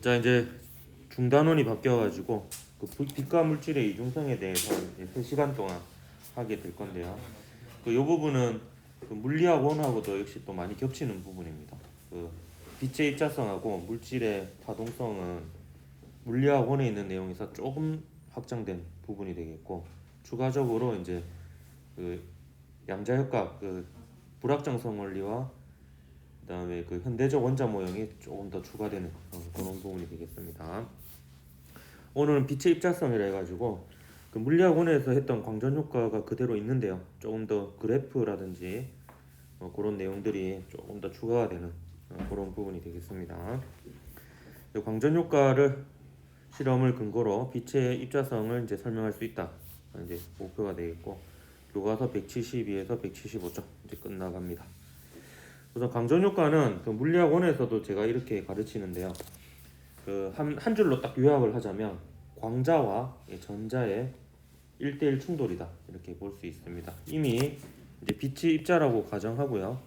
자 이제 중단원이 바뀌어가지고 그 부- 빛과 물질의 이중성에 대해서 이제 3시간 동안 하게 될 건데요. 그요 부분은 그 물리학 원하고도 역시 또 많이 겹치는 부분입니다. 그 빛의 입자성하고 물질의 파동성은 물리학 원에 있는 내용에서 조금 확장된 부분이 되겠고 추가적으로 이제 그 양자역학 그 불확정성 원리와 그다음에 그 현대적 원자 모형이 조금 더 추가되는 어, 그런 부분이 되겠습니다. 오늘은 빛의 입자성이라 해가지고 그 물리학원에서 했던 광전 효과가 그대로 있는데요. 조금 더 그래프라든지 어, 그런 내용들이 조금 더 추가가 되는 어, 그런 부분이 되겠습니다. 이 광전 효과를 실험을 근거로 빛의 입자성을 이제 설명할 수 있다. 어, 이제 목표가 되겠고 교과서 172에서 175점 이제 끝나갑니다. 우선 강전 효과는 그 물리학원에서도 제가 이렇게 가르치는데요. 그 한 한 줄로 딱 요약을 하자면 광자와 이 전자의 1대1 충돌이다 이렇게 볼 수 있습니다. 이미 이제 빛의 입자라고 가정하고요.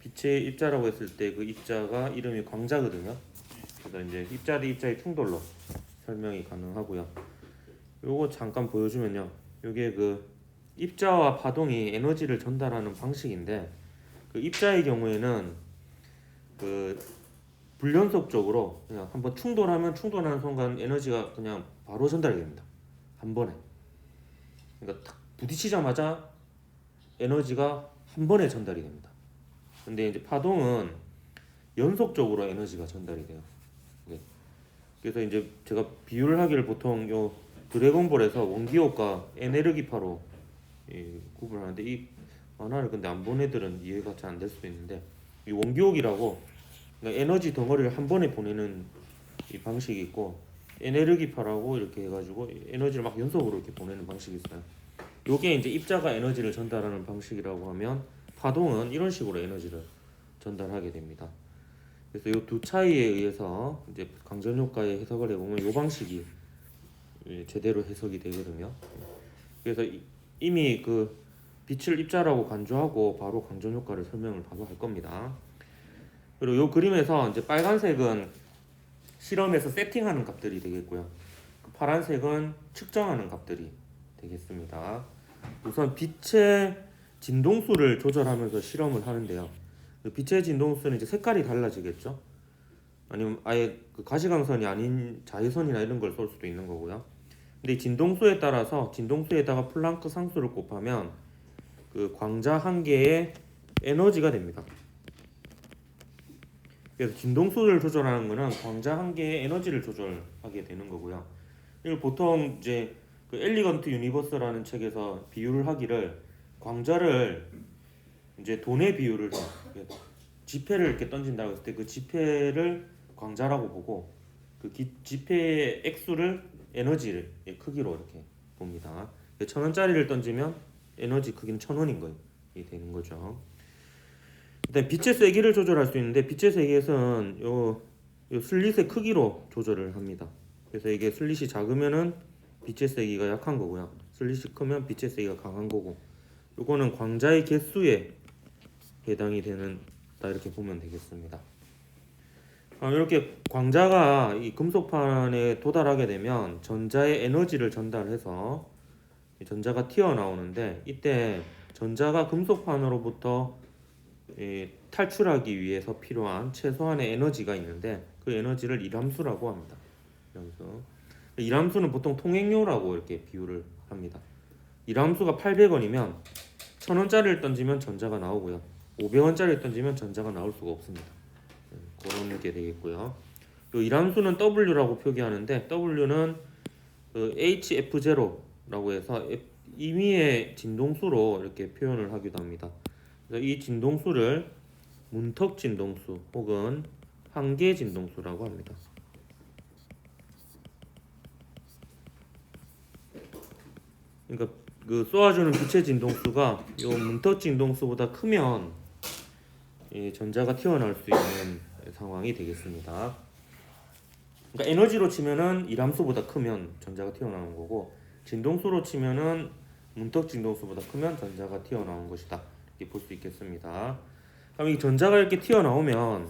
빛의 입자라고 했을 때 그 입자가 이름이 광자거든요. 그래서 이제 입자 대 입자의 충돌로 설명이 가능하고요. 요거 잠깐 보여주면요. 요게 그 입자와 파동이 에너지를 전달하는 방식인데 그 입자의 경우에는 그 불연속적으로 그냥 한번 충돌하면 충돌하는 순간 에너지가 그냥 바로 전달이 됩니다. 한 번에. 그러니까 탁 부딪히자마자 에너지가 한 번에 전달이 됩니다. 근데 이제 파동은 연속적으로 에너지가 전달이 돼요. 네. 그래서 이제 제가 비유를 하기를 보통 요 드래곤볼에서 원기호과 에네르기파로 예, 구분하는데 이 만화를 근데 안 본 애들은 이해가 잘 안 될 수도 있는데 이 원기옥이라고 그러니까 에너지 덩어리를 한 번에 보내는 이 방식이 있고 에네르기파라고 이렇게 해가지고 에너지를 막 연속으로 이렇게 보내는 방식이 있어요. 요게 이제 입자가 에너지를 전달하는 방식이라고 하면 파동은 이런 식으로 에너지를 전달하게 됩니다. 그래서 요두 차이에 의해서 이제 강전 효과의 해석을 해보면 요 방식이 예, 제대로 해석이 되거든요. 그래서 이- 이미 그 빛을 입자라고 간주하고 바로 강전 효과를 설명을 바로 할 겁니다. 그리고 요 그림에서 이제 빨간색은 실험에서 세팅하는 값들이 되겠고요. 그 파란색은 측정하는 값들이 되겠습니다. 우선 빛의 진동수를 조절하면서 실험을 하는데요. 그 빛의 진동수는 이제 색깔이 달라지겠죠. 아니면 아예 그 가시광선이 아닌 자외선이나 이런 걸 쏠 수도 있는 거고요. 근데 이 진동수에 따라서 진동수에다가 플랑크 상수를 곱하면 그 광자 한 개의 에너지가 됩니다. 그래서 진동수를 조절하는 거는 광자 한 개의 에너지를 조절하게 되는 거고요. 이걸 보통 이제 그 엘리건트 유니버스라는 책에서 비유를 하기를 광자를 이제 돈의 비유를 지폐를 이렇게 던진다고 했을 때 그 지폐를 광자라고 보고 그 기- 지폐의 액수를 에너지를 의 크기로 이렇게 봅니다. 천 원짜리를 던지면 에너지 크기는 천 원인 거예요. 이게 되는 거죠. 일단 빛의 세기를 조절할 수 있는데 빛의 세기에서는 요, 요 슬릿의 크기로 조절을 합니다. 그래서 이게 슬릿이 작으면은 빛의 세기가 약한 거고요. 슬릿이 크면 빛의 세기가 강한 거고. 요거는 광자의 개수에 해당이 되는 다 이렇게 보면 되겠습니다. 아, 이렇게 광자가 이 금속판에 도달하게 되면 전자의 에너지를 전달해서 이 전자가 튀어나오는데 이때 전자가 금속판으로부터 이 탈출하기 위해서 필요한 최소한의 에너지가 있는데 그 에너지를 이람수라고 합니다. 이람수. 이람수는 보통 통행료라고 이렇게 비유를 합니다. 이람수가 800원이면 1000원짜리를 던지면 전자가 나오고요. 500원짜리를 던지면 전자가 나올 수가 없습니다. 음, 그런 게 되겠고요. 요 이람수는 W라고 표기하는데 W는 그 HF0 라고 해서 임의의 진동수로 이렇게 표현을 하기도 합니다. 이 진동수를 문턱 진동수 혹은 한계 진동수라고 합니다. 그러니까 그 쏘아주는 빛의 진동수가 요 문턱 진동수보다 크면 이 전자가 튀어나올 수 있는 상황이 되겠습니다. 그러니까 에너지로 치면은 이람수보다 크면 전자가 튀어나오는 거고 진동수로 치면은 문턱 진동수보다 크면 전자가 튀어나온 것이다. 이렇게 볼 수 있겠습니다. 그럼 이 전자가 이렇게 튀어나오면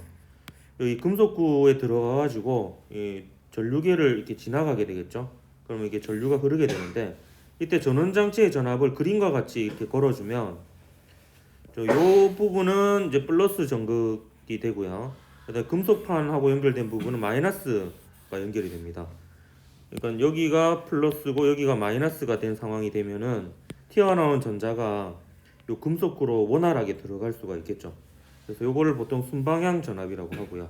여기 금속구에 들어가 가지고 이 전류계를 이렇게 지나가게 되겠죠. 그러면 이게 전류가 흐르게 되는데 이때 전원 장치의 전압을 그림과 같이 이렇게 걸어주면 저요 부분은 이제 플러스 전극이 되고요. 그다음 금속판하고 연결된 부분은 마이너스가 연결이 됩니다. 그러니까 여기가 플러스고 여기가 마이너스가 된 상황이 되면은 튀어나온 전자가 요 금속구로 원활하게 들어갈 수가 있겠죠. 그래서 요거를 보통 순방향 전압이라고 하고요.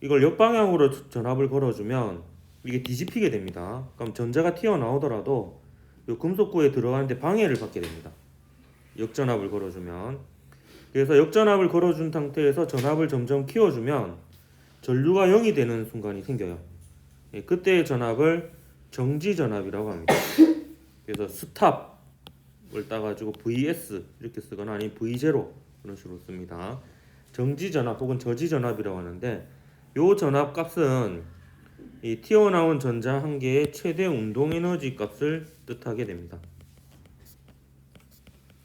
이걸 역방향으로 저- 전압을 걸어주면 이게 뒤집히게 됩니다. 그럼 전자가 튀어나오더라도 요 금속구에 들어가는데 방해를 받게 됩니다. 역전압을 걸어주면 그래서 역전압을 걸어준 상태에서 전압을 점점 키워주면 전류가 0이 되는 순간이 생겨요. 예, 그때의 전압을 정지 전압이라고 합니다. 그래서 스탑을 따가지고 VS 이렇게 쓰거나 아니면 V0 그런 식으로 씁니다. 정지 전압 혹은 저지 전압이라고 하는데 요 전압 값은 이 튀어나온 전자 한 개의 최대 운동 에너지 값을 뜻하게 됩니다.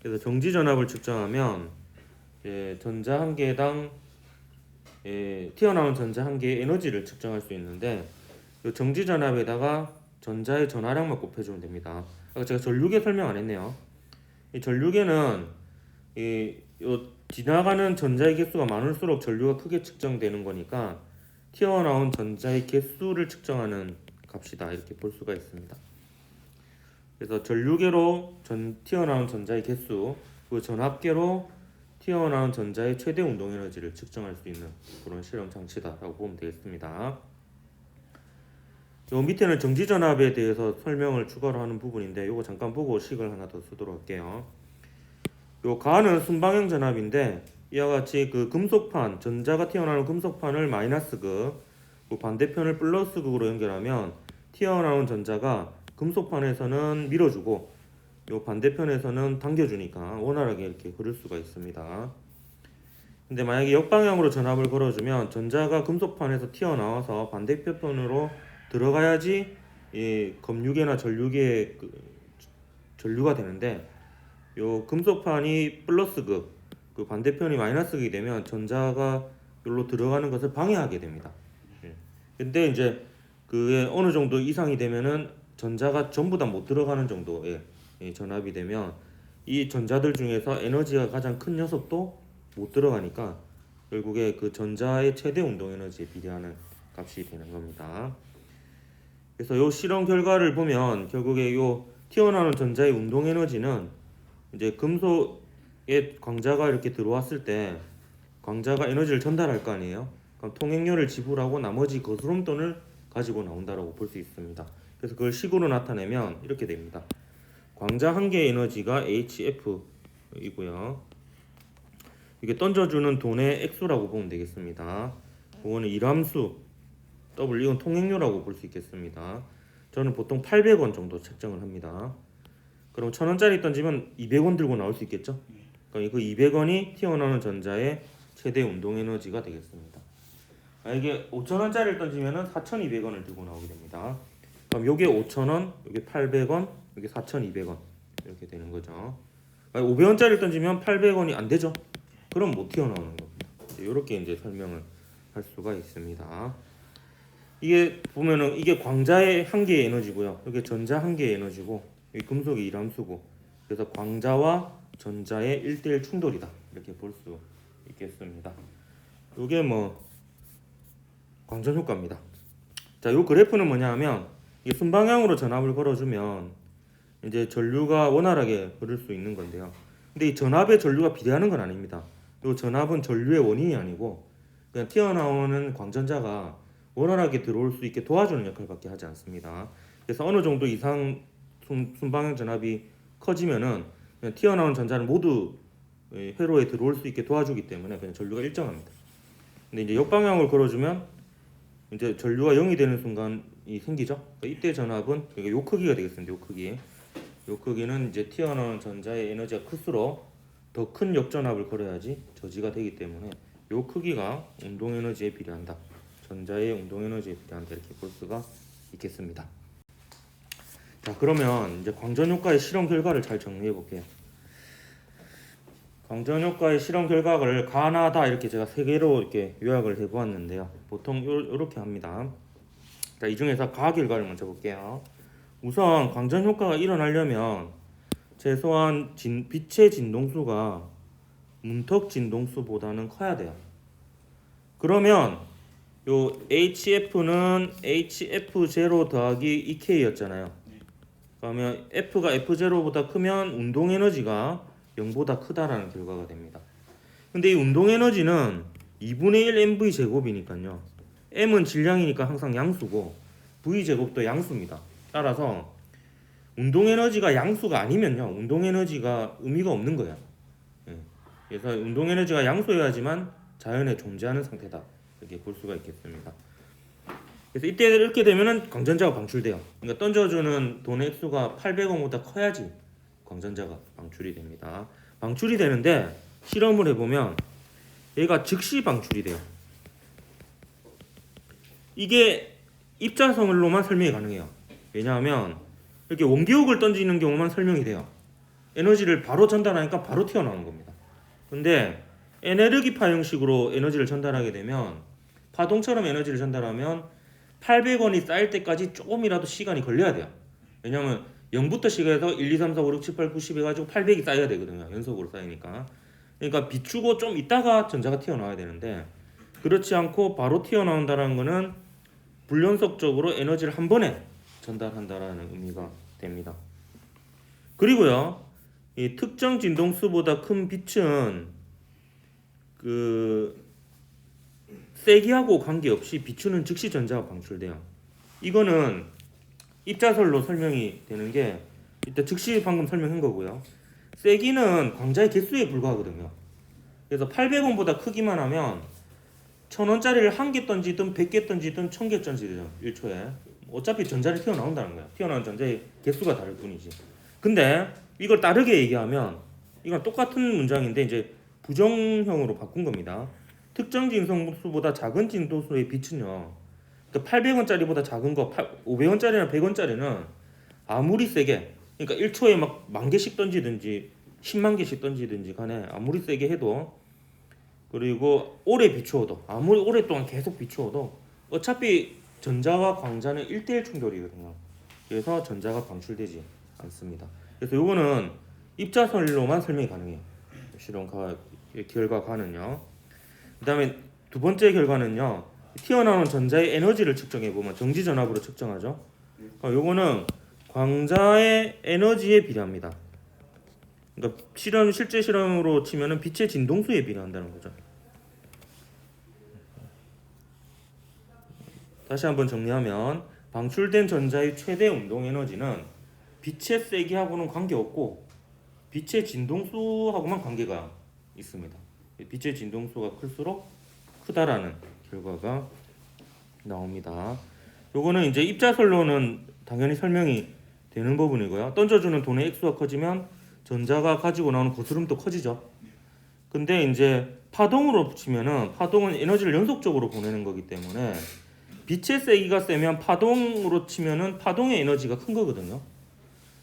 그래서 정지 전압을 측정하면 예, 전자 한 개당 예, 튀어나온 전자 한 개의 에너지를 측정할 수 있는데 이 정지 전압에다가 전자의 전하량만 곱해주면 됩니다. 아까 제가 전류계 설명 안 했네요. 이 전류계는 이요 지나가는 전자의 개수가 많을수록 전류가 크게 측정되는 거니까 튀어나온 전자의 개수를 측정하는 값이다 이렇게 볼 수가 있습니다. 그래서 전류계로 전 튀어나온 전자의 개수, 그 전압계로 튀어나온 전자의 최대 운동 에너지를 측정할 수 있는 그런 실험 장치다라고 보면 되겠습니다. 요 밑에는 정지 전압에 대해서 설명을 추가로 하는 부분인데 요거 잠깐 보고 식을 하나 더 쓰도록 할게요. 요 가는 순방향 전압인데 이와 같이 그 금속판 전자가 튀어나오는 금속판을 마이너스 극, 그 반대편을 플러스 극으로 연결하면 튀어나온 전자가 금속판에서는 밀어주고 요 반대편에서는 당겨주니까 원활하게 이렇게 흐를 수가 있습니다. 근데 만약에 역방향으로 전압을 걸어주면 전자가 금속판에서 튀어나와서 반대편으로 들어가야지 이 검유계나 전류계에 그 전류가 되는데 요 금속판이 플러스극 그 반대편이 마이너스극이 되면 전자가 여기로 들어가는 것을 방해하게 됩니다. 예. 근데 이제 그게 어느 정도 이상이 되면은 전자가 전부 다 못 들어가는 정도의 이 전압이 되면 이 전자들 중에서 에너지가 가장 큰 녀석도 못 들어가니까 결국에 그 전자의 최대 운동 에너지에 비례하는 값이 되는 겁니다. 그래서 요 실험 결과를 보면 결국에 요 튀어나오는 전자의 운동 에너지는 이제 금속에 광자가 이렇게 들어왔을 때 광자가 에너지를 전달할 거 아니에요. 그럼 통행료를 지불하고 나머지 거스름돈을 가지고 나온다라고 볼 수 있습니다. 그래서 그걸 식으로 나타내면 이렇게 됩니다. 광자 한 개의 에너지가 HF이고요. 이게 던져주는 돈의 액수라고 보면 되겠습니다. 그거는 일함수 W 이건 통행료라고 볼 수 있겠습니다. 저는 보통 800원 정도 책정을 합니다. 그럼 1000원짜리 던지면 200원 들고 나올 수 있겠죠? 그럼 그 200원이 튀어나오는 전자의 최대 운동 에너지가 되겠습니다. 아, 이게 5,000원짜리를 던지면은 4,200원을 들고 나오게 됩니다. 그럼 요게 5,000원, 요게 800원, 요게 4,200원 이렇게 되는 거죠. 500원짜리를 던지면 800원이 안 되죠? 그럼 못 튀어나오는 겁니다. 이렇게 이제 설명을 할 수가 있습니다. 이게 보면은 이게 광자의 한 개의 에너지고요. 이게 전자 한 개의 에너지고 이 금속이 일함수고 그래서 광자와 전자의 1대1 충돌이다. 이렇게 볼 수 있겠습니다. 이게 뭐 광전 효과입니다. 자, 요 그래프는 뭐냐면 이게 순방향으로 전압을 걸어주면 이제 전류가 원활하게 흐를 수 있는 건데요. 근데 이 전압에 전류가 비례하는 건 아닙니다. 요 전압은 전류의 원인이 아니고 그냥 튀어나오는 광전자가 원활하게 들어올 수 있게 도와주는 역할밖에 하지 않습니다. 그래서 어느 정도 이상 순, 순방향 전압이 커지면은 그냥 튀어나온 전자는 모두 예, 회로에 들어올 수 있게 도와주기 때문에 그냥 전류가 일정합니다. 근데 이제 역방향으로 걸어주면 이제 전류가 0이 되는 순간이 생기죠. 그러니까 이때 전압은 그러니까 요 크기가 되겠습니다. 요 크기. 요 크기는 이제 튀어나오는 전자의 에너지가 클수록 더 큰 역전압을 걸어야지 저지가 되기 때문에 요 크기가 운동 에너지에 비례한다. 전자의 운동 에너지에 비례한다 이렇게 볼 수가 있겠습니다. 자 그러면 이제 광전 효과의 실험 결과를 잘 정리해 볼게요. 광전 효과의 실험 결과를 가나다 이렇게 제가 세 개로 이렇게 요약을 해 보았는데요. 보통 요, 요렇게 합니다. 자, 이 중에서 가 결과를 먼저 볼게요. 우선 광전 효과가 일어나려면 최소한 진, 빛의 진동수가 문턱 진동수보다는 커야 돼요. 그러면 요 HF는 HF0 더하기 2K였잖아요. 그러면 F가 F0보다 크면 운동 에너지가 0보다 크다라는 결과가 됩니다. 근데 이 운동 에너지는 2분의 1 mv 제곱이니까요. m은 질량이니까 항상 양수고 v 제곱도 양수입니다. 따라서 운동 에너지가 양수가 아니면요. 운동 에너지가 의미가 없는 거야. 예. 그래서 운동 에너지가 양수여야지만 자연에 존재하는 상태다. 이렇게 볼 수가 있겠습니다. 그래서 이때 이렇게 되면은 광전자가 방출돼요. 그러니까 던져주는 돈의 액수가 800원보다 커야지 광전자가 방출이 됩니다. 방출이 되는데 실험을 해보면 얘가 즉시 방출이 돼요. 이게 입자성으로만 설명이 가능해요. 왜냐하면 이렇게 원기옥을 던지는 경우만 설명이 돼요. 에너지를 바로 전달하니까 바로 튀어나오는 겁니다. 근데 에네르기파 형식으로 에너지를 전달하게 되면 파동처럼 에너지를 전달하면 800원이 쌓일 때까지 조금이라도 시간이 걸려야 돼요. 왜냐하면 0부터 시작해서 1, 2, 3, 4, 5, 6, 7, 8, 9, 10 해가지고 800이 쌓여야 되거든요. 연속으로 쌓이니까. 그러니까 비추고 좀 있다가 전자가 튀어나와야 되는데 그렇지 않고 바로 튀어나온다는 거는 불연속적으로 에너지를 한 번에 전달한다라는 의미가 됩니다. 그리고요, 이 특정 진동수보다 큰 빛은 그 세기하고 관계없이 비추는 즉시 전자가 방출돼요. 이거는 입자설로 설명이 되는 게 이때 즉시 방금 설명한 거고요. 세기는 광자의 개수에 불과하거든요. 그래서 800원보다 크기만 하면 1000원짜리를 한 개 던지든 100개 던지든 1000개 던지든 1초에 어차피 전자를 튀어나온다는 거야. 튀어나온 전자의 개수가 다를 뿐이지. 근데 이걸 다르게 얘기하면 이건 똑같은 문장인데 이제 부정형으로 바꾼 겁니다. 특정 진성수보다 작은 진도수의 빛은요. 그 800원짜리보다 작은 거 500원짜리나 100원짜리는 아무리 세게 그러니까 1초에 막 만 개씩 던지든지 10만 개씩 던지든지 간에 아무리 세게 해도 그리고 오래 비추어도 아무리 오랫동안 계속 비추어도 어차피 전자와 광자는 1대1 충돌이거든요. 그래서 전자가 방출되지 않습니다. 그래서 요거는 입자설로만 설명이 가능해요. 실험 가 결과가는요. 그다음에 두 번째 결과는요. 튀어나오는 전자의 에너지를 측정해 보면 정지 전압으로 측정하죠. 어, 요거는 광자의 에너지에 비례합니다. 그러니까 실험 실제 실험으로 치면은 빛의 진동수에 비례한다는 거죠. 다시 한번 정리하면 방출된 전자의 최대 운동 에너지는 빛의 세기하고는 관계없고 빛의 진동수하고만 관계가 있습니다. 빛의 진동수가 클수록 크다라는 결과가 나옵니다. 요거는 이제 입자설로는 당연히 설명이 되는 부분이고요. 던져주는 돈의 액수가 커지면 전자가 가지고 나오는 거스름도 커지죠. 근데 이제 파동으로 치면은 파동은 에너지를 연속적으로 보내는 거기 때문에 빛의 세기가 세면 파동으로 치면은 파동의 에너지가 큰 거거든요.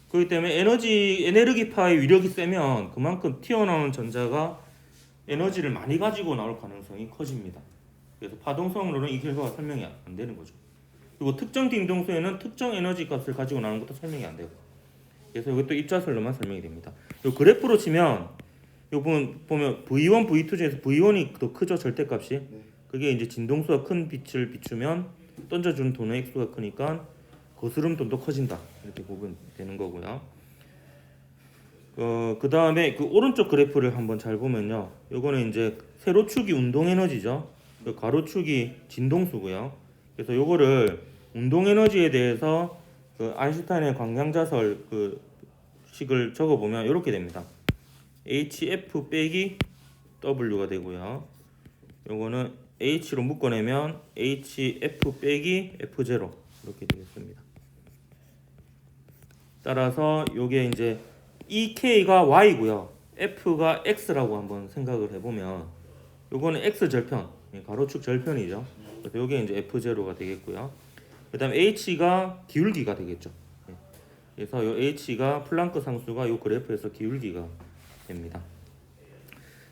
그렇기 때문에 에너지 에네르기파의 위력이 세면 그만큼 튀어나오는 전자가 에너지를 많이 가지고 나올 가능성이 커집니다. 그래서 파동성으로는 이 결과가 설명이 안 되는 거죠. 그리고 특정 딩동수에는 특정 에너지 값을 가지고 나오는 것도 설명이 안 되고. 그래서 이것도 입자설로만 설명이 됩니다. 요 그래프로 치면 요 보면 보면 V1, V2 중에서 V1이 더 크죠 절대값이. 그게 이제 진동수가 큰 빛을 비추면 던져주는 돈의 액수가 크니까 거스름 돈도 커진다 이렇게 보면 되는 거고요. 어, 그 다음에 그 오른쪽 그래프를 한번 잘 보면요. 요거는 이제 세로축이 운동 에너지죠. 그 가로축이 진동수고요. 그래서 요거를 운동 에너지에 대해서 그 아인슈타인의 광량자설 그 식을 적어 보면 이렇게 됩니다. HF 빼기 W가 되고요. 요거는 H로 묶어내면 HF 빼기 F0 이렇게 되겠습니다. 따라서 요게 이제 EK가 Y고요. F가 X라고 한번 생각을 해보면 요거는 X 절편, 예, 가로축 절편이죠. 요게 이제 F0가 되겠고요. 그 다음 H가 기울기가 되겠죠. 예. 그래서 요 H가 플랑크 상수가 요 그래프에서 기울기가 됩니다.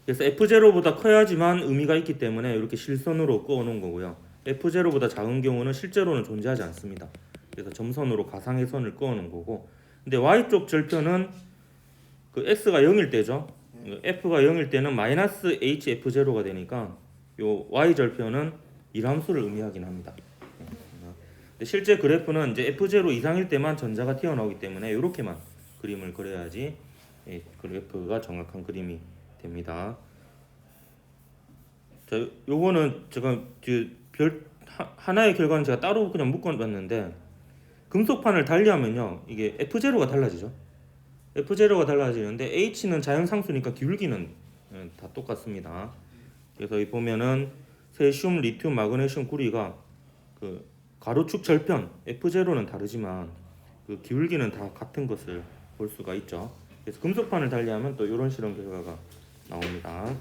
그래서 F0보다 커야지만 의미가 있기 때문에 이렇게 실선으로 그어 놓은 거고요. F0보다 작은 경우는 실제로는 존재하지 않습니다. 그래서 점선으로 가상의 선을 그어 놓은 거고. 근데 y 쪽 절편은 그 x가 0일 때죠. f가 0일 때는 마이너스 hf0가 되니까 요 y 절편은 일함수를 의미하긴 합니다. 실제 그래프는 이제 f0 이상일 때만 전자가 튀어나오기 때문에 이렇게만 그림을 그려야지 예, 그래프가 정확한 그림이 됩니다. 자, 요거는 제가 그별 하나의 결과는 제가 따로 그냥 묶어놨는데 금속판을 달리하면요 이게 F0가 달라지죠. F0가 달라지는데 H는 자연상수니까 기울기는 예, 다 똑같습니다. 그래서 이 보면은 세슘, 리튬, 마그네슘, 구리가 그 가로축 절편 F0는 다르지만 그 기울기는 다 같은 것을 볼 수가 있죠. 그래서 금속판을 달리하면 또 이런 실험 결과가 나옵니다.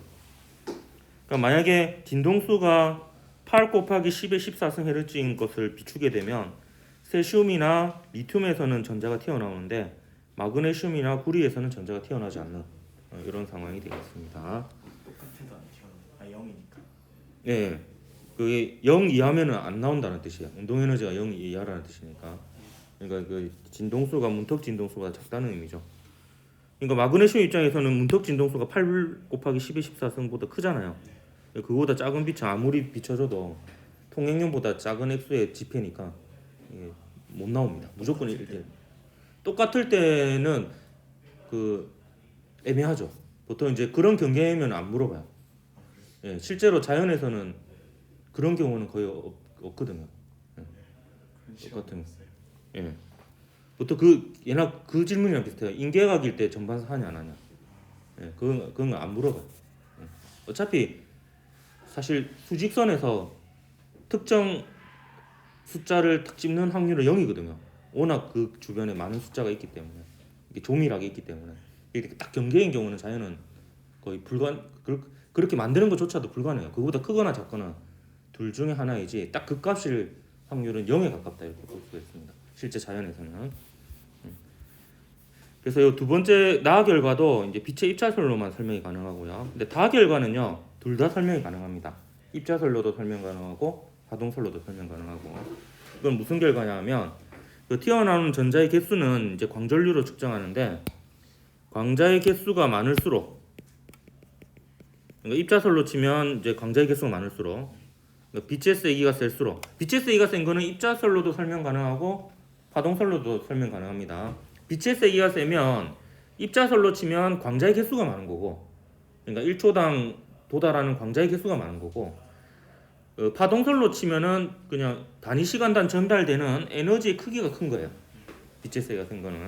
그러니까 만약에 진동수가 8 곱하기 10의 14승 헤르츠인 것을 비추게 되면 세슘이나 리튬에서는 전자가 튀어나오는데 마그네슘이나 구리에서는 전자가 튀어나오지 않는 어, 이런 상황이 되겠습니다. 똑같아도 안 튀어나와. 아 0이니까. 예, 그게 0 이하면은 안 나온다는 뜻이에요. 운동 에너지가 0 이하라는 뜻이니까. 그러니까 그 진동수가 문턱 진동수가 작다는 의미죠. 그러니까 마그네슘 입장에서는 문턱 진동수가 8 곱하기 10의 14승보다 크잖아요. 그거보다 작은 빛이 아무리 비춰줘도 통행량보다 작은 액수의 지폐니까 이게 못 나옵니다. 무조건 이렇게 똑같을 때는 그 애매하죠. 보통 이제 그런 경계면 안 물어봐요. 예, 실제로 자연에서는 그런 경우는 거의 없, 없거든요. 그런 똑같은. 예. 보통 그 얘나 그 질문이랑 비슷해요. 인계각일 때 전반사 하냐 안 하냐. 예, 그건 그건 안 물어봐요. 예. 어차피 사실 수직선에서 특정 숫자를 탁 찝는 확률은 0이거든요. 워낙 그 주변에 많은 숫자가 있기 때문에 이게 조밀하게 있기 때문에 이렇게 딱 경계인 경우는 자연은 거의 불가 그, 그렇게 만드는 것조차도 불가능해요. 그보다 크거나 작거나 둘 중에 하나이지 딱 그 값일 확률은 0에 가깝다 이렇게 볼 수가 있습니다. 실제 자연에서는. 음. 그래서 이 두 번째 나 결과도 이제 빛의 입자설로만 설명이 가능하고요. 근데 다 결과는요 둘 다 설명이 가능합니다. 입자설로도 설명 가능하고 화동설로도 설명 가능하고 이건 무슨 결과냐면 그 튀어나오는 전자의 개수는 이제 광전류로 측정하는데 광자의 개수가 많을수록 그러니까 입자설로 치면 이제 광자의 개수가 많을수록 그러니까 빛의 세기가 셀수록 빛의 세기가 센 거는 입자설로도 설명 가능하고 화동설로도 설명 가능합니다. 빛의 세기가 세면 입자설로 치면 광자의 개수가 많은 거고 그러니까 1초당 도달하는 광자의 개수가 많은 거고 어, 파동설로 치면은 그냥 단위 시간당 전달되는 에너지의 크기가 큰 거예요. 빛의 세기가 큰 거는.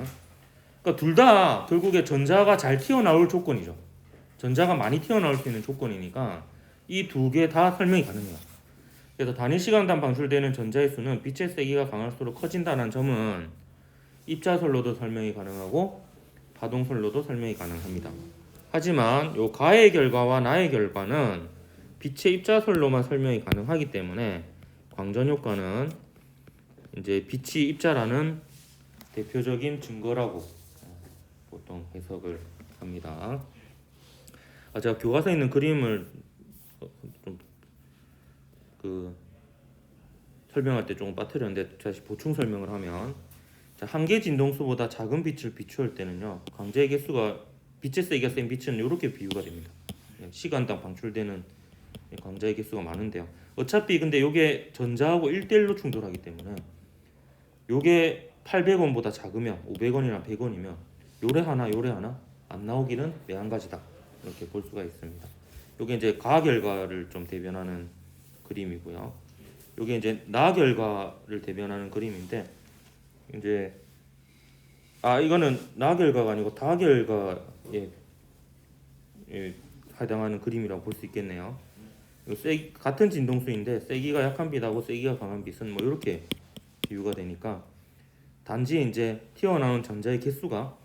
그러니까 둘 다 결국에 전자가 잘 튀어나올 조건이죠. 전자가 많이 튀어나올 수 있는 조건이니까 이 두 개 다 설명이 가능해요. 그래서 단위 시간당 방출되는 전자의 수는 빛의 세기가 강할수록 커진다는 점은 입자설로도 설명이 가능하고 파동설로도 설명이 가능합니다. 하지만 요 가의 결과와 나의 결과는 빛의 입자설로만 설명이 가능하기 때문에 광전 효과는 이제 빛이 입자라는 대표적인 증거라고 어, 보통 해석을 합니다. 아, 제가 교과서에 있는 그림을 좀 그 설명할 때 조금 빠뜨렸는데 다시 보충 설명을 하면 자, 한개 진동수보다 작은 빛을 비추할 때는요 광자의 개수가 빛의 세기가 센 빛은 이렇게 비유가 됩니다. 예, 시간당 방출되는 광자의 개수가 많은데요. 어차피 근데 요게 전자하고 1대1로 충돌하기 때문에 요게 800원보다 작으면 500원이나 100원이면 요래 하나 요래 하나 안 나오기는 매한가지다 이렇게 볼 수가 있습니다. 요게 이제 가 결과를 좀 대변하는 그림이고요. 요게 이제 나 결과를 대변하는 그림인데 이제 아 이거는 나 결과가 아니고 다 결과에 예, 해당하는 그림이라고 볼 수 있겠네요. 요 세, 같은 진동수인데 세기가 약한 빛하고 세기가 강한 빛은 뭐 이렇게 비유가 되니까 단지 이제 튀어나오는 전자의 개수가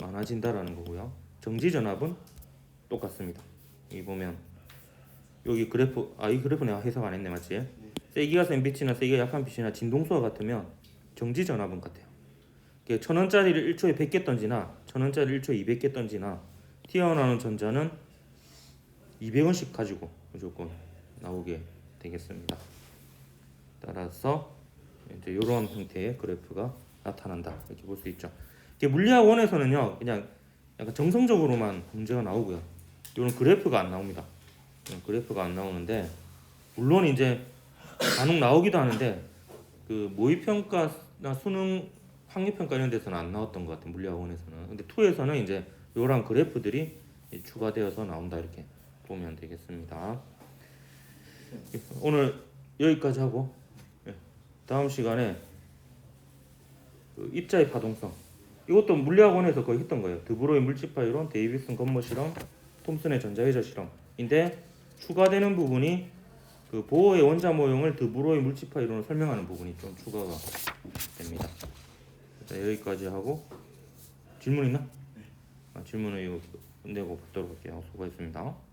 많아진다라는 거고요. 정지 전압은 똑같습니다. 여기 보면 여기 그래프 아 이 그래프 내가 해석 안 했네 맞지? 세기가 센 빛이나 세기가 약한 빛이나 진동수와 같으면 정지 전압은 같아요. 이게 천 원짜리를 1초에 100개 던지나 천 원짜리 1초에 200개 던지나 튀어나오는 전자는 200원씩 가지고 무조건 나오게 되겠습니다. 따라서 이제 이런 형태의 그래프가 나타난다 이렇게 볼 수 있죠. 이게 물리학 원에서는요 그냥 약간 정성적으로만 문제가 나오고요. 이런 그래프가 안 나옵니다. 그래프가 안 나오는데 물론 이제 간혹 나오기도 하는데 그 모의 평가나 수능 학력 평가 이런 데서는 안 나왔던 것 같아요 물리학 원에서는. 근데 2에서는 이제 이런 그래프들이 추가되어서 나온다 이렇게 보면 되겠습니다. 오늘 여기까지 하고 예, 다음 시간에 그 입자의 파동성 이것도 물리학원에서 거의 했던 거예요. 드브로의 물질파 이론, 데이비슨 건모 실험, 톰슨의 전자회전 실험인데 추가되는 부분이 그 보호의 원자 모형을 드브로의 물질파 이론을 설명하는 부분이 좀 추가가 됩니다. 자, 여기까지 하고 질문 있나? 아, 질문을 이거 끝내고 받도록 할게요. 수고했습니다.